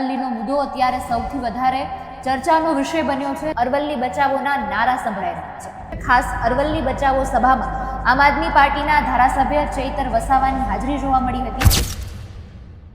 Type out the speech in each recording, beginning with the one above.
અરવલ્લીનો મુદ્દો અત્યારે સૌથી વધારે ચર્ચાનો વિષય બન્યો છે. અરવલ્લી બચાવોના નારા સંભળાઈ રહ્યા છે. ખાસ અરવલ્લી બચાવો સભામાં આમ આદમી પાર્ટીના ધારાસભ્ય ચૈતર વસાવાની હાજરી જોવા મળી હતી.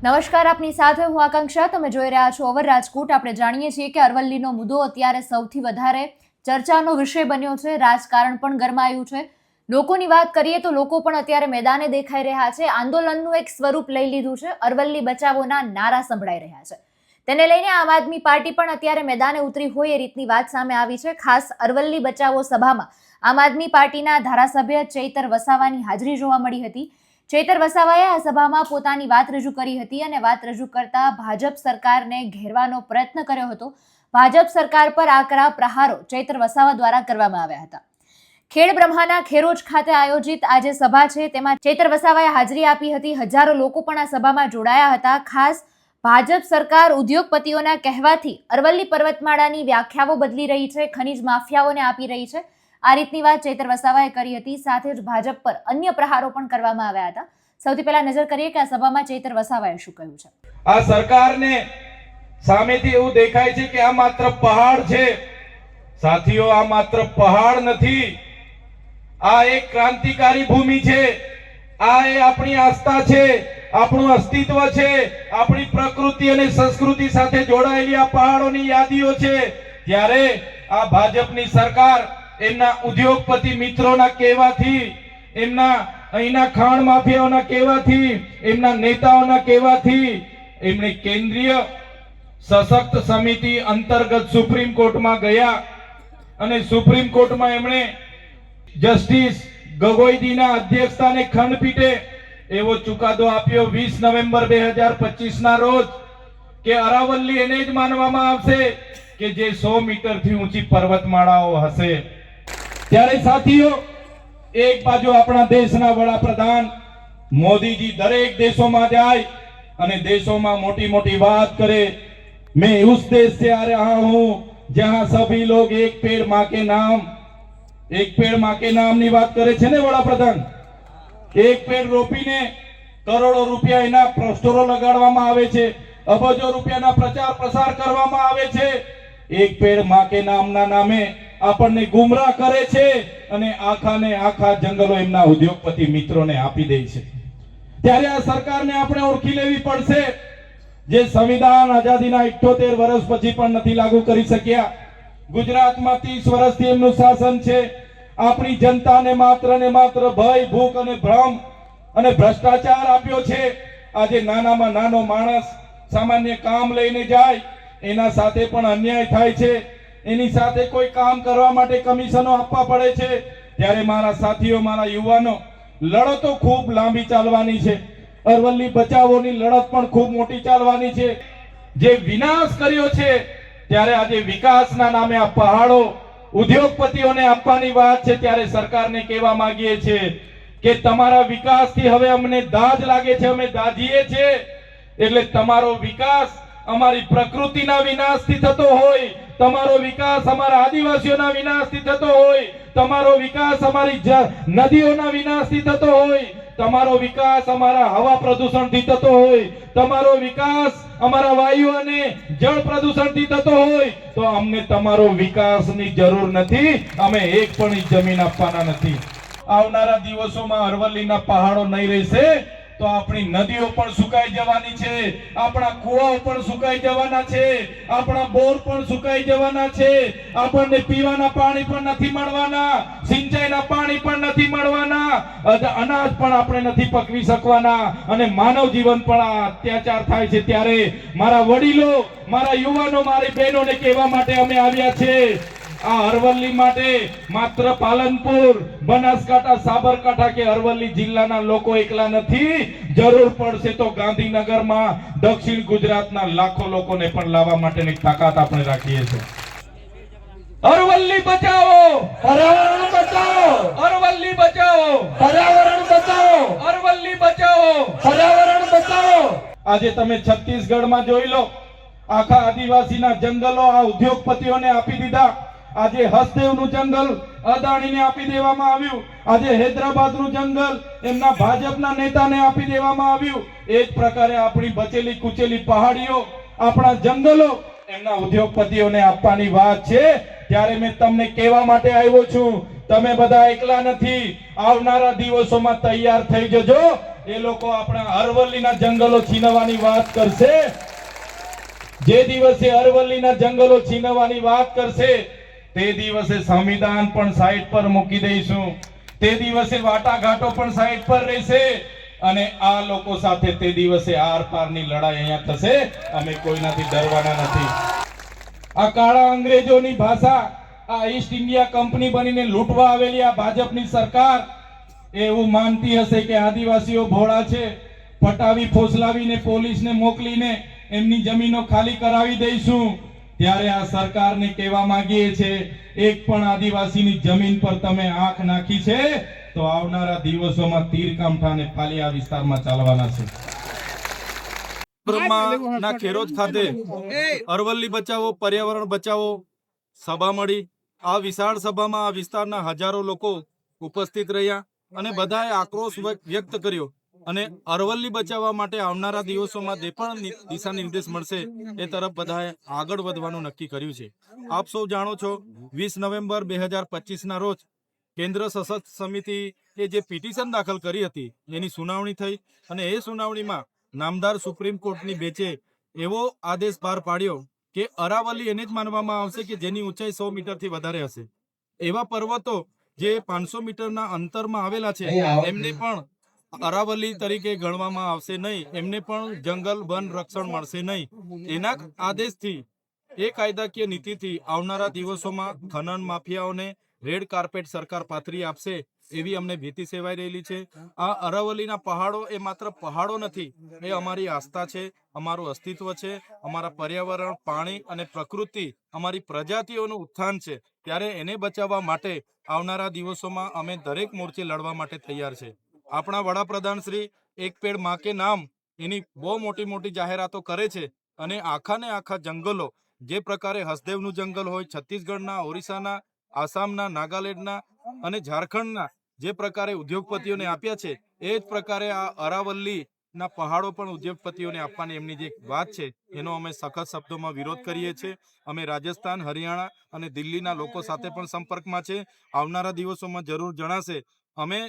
નમસ્કાર, આપની સાથે હું આકાંક્ષા. તમે જોઈ રહ્યા છો ઓવર રાજકોટ. આપણે જાણીએ છીએ કે અરવલ્લીનો મુદ્દો અત્યારે સૌથી વધારે ચર્ચાનો વિષય બન્યો છે. રાજકારણ પણ ગરમાયું છે. લોકોની વાત કરીએ તો લોકો પણ અત્યારે મેદાને દેખાઈ રહ્યા છે. આંદોલનનું એક સ્વરૂપ લઈ લીધું છે. અરવલ્લી બચાવોના નારા સંભળાઈ રહ્યા છે. તેને લઈને આમ આદમી પાર્ટી પણ અત્યારે મેદાને ઉતરી હોય એ રીતની વાત સામે આવી છે. ખાસ અરવલ્લી બચાવો સભામાં આમ આદમી પાર્ટીના ધારાસભ્ય ચૈતર વસાવાની હાજરી જોવા મળી હતી. ચૈતર વસાવાએ આ સભામાં પોતાની વાત રજૂ કરી હતી અને વાત રજૂ કરતા ભાજપ સરકારને ઘેરવાનો પ્રયત્ન કર્યો હતો. ભાજપ સરકાર પર આકરા પ્રહારો ચૈતર વસાવા દ્વારા કરવામાં આવ્યા હતા. ખેડ બ્રહ્માના ખેરોજ ખાતે આયોજિત આજે સભા છે. તેમાં ચૈતર વસાવાએ હાજરી આપી હતી. હજારો લોકો પણ આ સભામાં જોડાયા હતા. ખાસ ભાજપ સરકાર ઉદ્યોગપતિઓના કહેવાથી અરવલ્લી પર્વતમાળાની વ્યાખ્યાઓ બદલી રહી છે, ખનીજ માફિયાઓને આપી રહી છે. આ રીતની વાત ચેતર વસાવાએ કરી હતી, સાથે જ ભાજપ પર અન્ય પ્રહારો પણ કરવામાં આવ્યા હતા. સૌથી પહેલા નજર કરીએ કે આ સભામાં ચેતર વસાવાએ શું કહ્યું છે. આ સરકારને સામેથી એવું દેખાય છે કે આ માત્ર પહાડ છે. સાથીઓ, આ માત્ર પહાડ નથી. આ એક ક્રાંતિકારી ભૂમિ છે. આ એ આપણી આસ્થા છે. આપણું અસ્તિત્વ છે, આપણી પ્રકૃતિ અને સંસ્કૃતિ સાથે જોડાયેલી આ પહાડોની યાદીઓ છે. ત્યારે આ ભાજપની સરકાર એમના ઉદ્યોગપતિ મિત્રોના કહેવાથી, એમના અહીંના ખાણ માફિયાઓના કહેવાથી, એમના નેતાઓના કહેવાથી, એમણે કેન્દ્રીય સશક્ત સમિતિ અંતર્ગત સુપ્રીમ કોર્ટમાં ગયા અને સુપ્રીમ કોર્ટમાં એમણે જસ્ટિસ ગગોઈજીના અધ્યક્ષતાને ખંડપીઠે એવો ચુકાદો આપ્યો વીસ નવેમ્બર બે હજાર પચીસ ના રોજ કે અરાવલ્લી એને જ માનવામાં આવશે કે જે સો મીટરથી ઊંચી પર્વતમાળાઓ હશે. ત્યારે સાથીઓ, એક બાજુ આપણા દેશના વડાપ્રધાન મોદીજી દરેક દેશોમાં જાય અને દેશોમાં મોટી મોટી વાત કરે. મેં ઉસ દેશ સે આ રહા હું, જ્યાં સભી લોગ એક પેડમાં કે નામ, એક પેડમાં કે નામની વાત કરે છે ને વડાપ્રધાન? એક પેડ રોપીને કરોડો રૂપિયા એના પોસ્ટરો લગાડવામાં આવે છે, અબજો રૂપિયાના પ્રચાર પ્રસાર કરવામાં આવે છે. એક પેડમાં કે નામના નામે આપણને ગુમરાહ કરે છે અને આખા ને આખા જંગલો એમના ઉદ્યોગપતિ મિત્રોને આપી દે છે. ત્યારે આ સરકારને આપણે ઓળખી લેવી પડશે. જે સંવિધાન આઝાદીના 78 વર્ષ પછી પણ નથી લાગુ કરી શક્યા. ગુજરાતમાં 30 વર્ષથી એમનું શાસન છે. આપણી જનતાને માત્ર ને માત્ર ભય, ભૂખ અને ભ્રમ અને ભ્રષ્ટાચાર આપ્યો છે. આજે નાનામાં નાનો માણસ સામાન્ય કામ લઈને જાય, એના સાથે પણ અન્યાય થાય છે. એની સાથે કોઈ કામ કરવા માટે કમિશનો આપવા પડે છે. ત્યારે મારા સાથીઓ, મારા યુવાનો, લડતો ખૂબ લાંબી ચાલવાની છે. અરવલ્લી બચાવોની લડત પણ ખૂબ મોટી ચાલવાની છે. જે વિનાશ કર્યો છે, ત્યારે આજે વિકાસના નામે આ પહાડો ઉદ્યોગપતિઓને આપવાની વાત છે ત્યારે સરકારને કહેવા માંગીએ છીએ કે તમારા વિકાસથી હવે અમને દાજ લાગે છે, અમે દાજીએ છીએ. એટલે તમારો વિકાસ અમારી પ્રકૃતિના વિનાશથી થતો હોય તમારો વિકાસ અમારા આદિવાસીઓના વિનાશથી થતો હોય, તમારો વિકાસ અમારી નદીઓના વિનાશથી થતો હોય, તમારો વિકાસ અમારા હવા પ્રદૂષણથી થતો હોય, તમારો વિકાસ અમારા વાયુ અને જળ પ્રદૂષણથી થતો હોય, તો અમને તમારો વિકાસની જરૂર નથી, અમે એક પણ જમીન આપવાના નથી. આવનારા દિવસોમાં અરવલ્લીના પહાડો નહીં રહેશે તો આપણી નદીઓ પણ સુકાઈ જવાની છે, આપણા કુવાઓ પણ સુકાઈ જવાના છે, આપણા બોર પણ સુકાઈ જવાના છે, આપણને પીવાના પાણી પણ નથી મળવાના, સિંચાઈના પાણી પણ નથી મળવાના અનાજ પણ આપણે નથી પકવી શકવાના અને માનવ જીવન પણ આ અત્યાચાર થાય છે ત્યારે મારા વડીલો, મારા યુવાનો, મારી બહેનોને કહેવા માટે અમે આવ્યા છે. આ અરવલ્લી માટે માત્ર પાલનપુર બનાસકાંઠા સાબરકાંઠા કે અરવલ્લી જિલ્લાના લોકો એકલા નથી. જરૂર પડશે તો ગાંધીનગરમાં દક્ષિણ ગુજરાતના લાખો લોકોને પણ લાવવા માટેની તાકાત આપણે રાખીએ છીએ. અરવલ્લી બચાવો! પર્યાવરણ બચાવો! અરવલ્લી બચાવો! પર્યાવરણ બચાવો! અરવલ્લી બચાવો! પર્યાવરણ બચાવો! આજે તમે છત્તીસગઢમાં જોઈ લો આખા આદિવાસીના જંગલો આ ઉદ્યોગપતિઓને આપી દીધા. આજે હસદેવનું જંગલ અદાણીને આપી દેવામાં આવ્યું. આજે હૈદરાબાદનું જંગલ એમના ભાજપના નેતાને આપી દેવામાં આવ્યું. એ જ પ્રકારે આપણી બચેલી કુચેલી પહાડીઓ, આપણા જંગલો એમના ઉદ્યોગપતિઓને આપવાની વાત છે. ત્યારે મેં તમને કહેવા માટે આવ્યો છું, તમે બધા એકલા નથી. આવનારા દિવસોમાં તૈયાર થઈ જજો. એ લોકો આપણા અરવલ્લીના જંગલો છીનવવાની વાત કરશે. જે દિવસે અરવલ્લીના જંગલો છીનવવાની વાત કરશે તે દિવસે સંવિધાન પણ સાઈડ પર મૂકી દઈશું. તે દિવસે વાટાઘાટો પણ સાઈડ પર રહેશે. અને આ લોકો સાથે તે દિવસે આર પારની લડાઈ અહીંયા થશે. અમે કોઈનાથી ડરવાના નથી. આ કાળા અંગ્રેજોની ભાષા, આ ઈસ્ટ ઇન્ડિયા કંપની બનીને લૂંટવા આવેલી આ ભાજપની સરકાર એવું માનતી હશે કે આદિવાસીઓ ભોળા છે. પટાવી ફોસલાવીને, પોલીસને મોકલીને એમની જમીનો ખાલી કરાવી દઈશું. ત્યારે આ સરકારને કહેવા માંગીએ છે એક પણ આદિવાસીની જમીન પર તમે આંખ નાખી છે તો આવનારા દિવસોમાં તીરકામઠા અને ફાલિયા વિસ્તારમાં ચાલવાના છે. ના ખેરોજ ખાતે અરવલ્લી બચાવો પર્યાવરણ બચાવો સભા મળી. આ વિશાળ સભામાં આ વિસ્તારના હજારો લોકો ઉપસ્થિત રહ્યા અને બધાએ આક્રોશ વ્યક્ત કર્યો. અને અરવલ્લી બચાવવા માટે આવનારા દિવસોમાં જે પણ દિશા નિર્દેશ મળશે એ તરફ બધાએ આગળ વધવાનું નક્કી કર્યું છે. આપ સૌ જાણો છો વીસ નવેમ્બર બે હજાર પચીસના રોજ કેન્દ્ર સશસ્ત્ર સમિતિ એ જે પિટિશન દાખલ કરી હતી એની સુનાવણી થઈ અને એ સુનાવણીમાં નામદાર સુપ્રીમ કોર્ટની બેચે એવો આદેશ બહાર પાડ્યો કે અરાવલી એને જ માનવામાં આવશે કે જેની ઊંચાઈ સો મીટરથી વધારે હશે. એવા પર્વતો જે પાંચસો મીટરના અંતરમાં આવેલા છે એમને પણ અરાવલી તરીકે ગણવામાં આવશે નહીં. એમને પણ જંગલ, વન, રક્ષણ મળશે નહીં. એના આદેશથી, એ કાયદાકીય નીતિથી આવનારા દિવસોમાં ખનન માફિયાઓને રેડ કાર્પેટ સરકાર પાથરી આપશે એવી અમને ભીતિ સેવાઈ રહેલી છે. આ અરાવલીના પહાડો એ માત્ર પહાડો નથી, એ અમારી આસ્થા છે, અમારું અસ્તિત્વ છે, અમારા પર્યાવરણ, પાણી અને પ્રકૃતિ અમારી પ્રજાતિઓનું ઉત્થાન છે. ત્યારે એને બચાવવા માટે આવનારા દિવસોમાં અમે દરેક મોરચે લડવા માટે તૈયાર છે. આપણા વડાપ્રધાન શ્રી એક પેડમાં કે નામ એની બહુ મોટી મોટી જાહેરાતો કરે છે અને આખા ને આખા જંગલો, જે પ્રકારે હસદેવનું જંગલ હોય, છત્તીસગઢના, ઓરિસ્સાના, આસામના, નાગાલેન્ડના અને ઝારખંડના જે પ્રકારે ઉદ્યોગપતિઓને આપ્યા છે, એ જ પ્રકારે આ અરાવલ્લીના પહાડો પણ ઉદ્યોગપતિઓને આપવાની એમની જે વાત છે, એનો અમે સખત શબ્દોમાં વિરોધ કરીએ છીએ. અમે રાજસ્થાન, હરિયાણા અને દિલ્હીના લોકો સાથે પણ સંપર્કમાં છે. આવનારા દિવસોમાં જરૂર જણાશે. અમે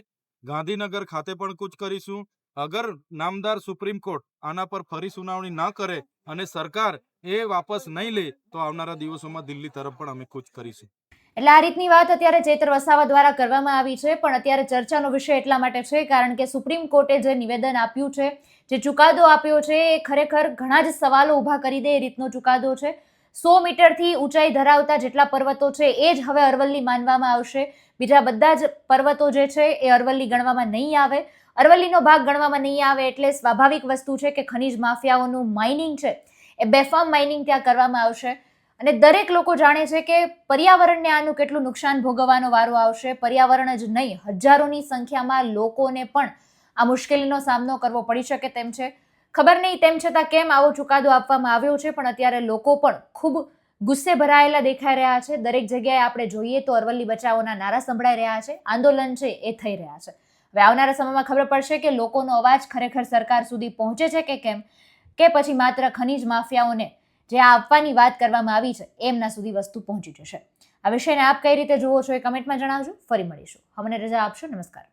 ગાંધીનગર ખાતે પણ કૂચ કરીશું. અગર નામદાર સુપ્રીમ કોર્ટ આના પર ફરી સુનાવણી ના કરે અને સરકાર એ વાપસ નહીં લે, તો આવનારા દિવસોમાં દિલ્હી તરફ પણ અમે કૂચ કરીશું. એટલે આ રીતની વાત અત્યારે ચેતર વસાવા દ્વારા કરવામાં આવી છે, પણ અત્યારે ચર્ચાનો વિષય એટલા માટે છે, કારણ કે સુપ્રીમ કોર્ટે જે નિવેદન આપ્યું છે, જે ચુકાદો આપ્યો છે, એ ખરેખર ઘણા જ સવાલો ઊભા કરી દે એ રીતનો ચુકાદો છે. સો મીટરથી ઊંચાઈ ધરાવતા જેટલા પર્વતો છે, એ જ હવે અરવલ્લી માનવામાં આવશે. બીજા બધા જ પર્વતો જે છે એ અરવલ્લી ગણવામાં નહીં આવે. અરવલ્લીનો ભાગ ગણવામાં નહીં આવે એટલે સ્વાભાવિક વસ્તુ છે કે ખનીજ માફિયાઓનું માઇનિંગ છે એ બેફામ માઇનિંગ ત્યાં કરવામાં આવશે. અને દરેક લોકો જાણે છે કે પર્યાવરણને આનું કેટલું નુકસાન ભોગવવાનો વારો આવશે. પર્યાવરણ જ નહીં, હજારોની સંખ્યામાં લોકોને પણ આ મુશ્કેલીનો સામનો કરવો પડી શકે તેમ છે. ખબર નહીં તેમ છતાં કેમ આવો ચુકાદો આપવામાં આવ્યો છે, પણ અત્યારે લોકો પણ ખૂબ ગુસ્સે ભરાયેલા દેખાઈ રહ્યા છે. દરેક જગ્યાએ આપણે જોઈએ તો અરવલ્લી બચાવોના નારા સંભળાઈ રહ્યા છે. આંદોલન છે એ થઈ રહ્યા છે. હવે આવનારા સમયમાં ખબર પડશે કે લોકોનો અવાજ ખરેખર સરકાર સુધી પહોંચે છે કે કેમ? કે પછી માત્ર ખનીજ માફિયાઓને જે આ આપવાની વાત કરવામાં આવી છે, એમના સુધી વસ્તુ પહોંચી જશે. આ વિષયને આપ કઈ રીતે જુઓ છો એ કમેન્ટમાં જણાવજો. ફરી મળીશું. અમને રજા આપશો. નમસ્કાર.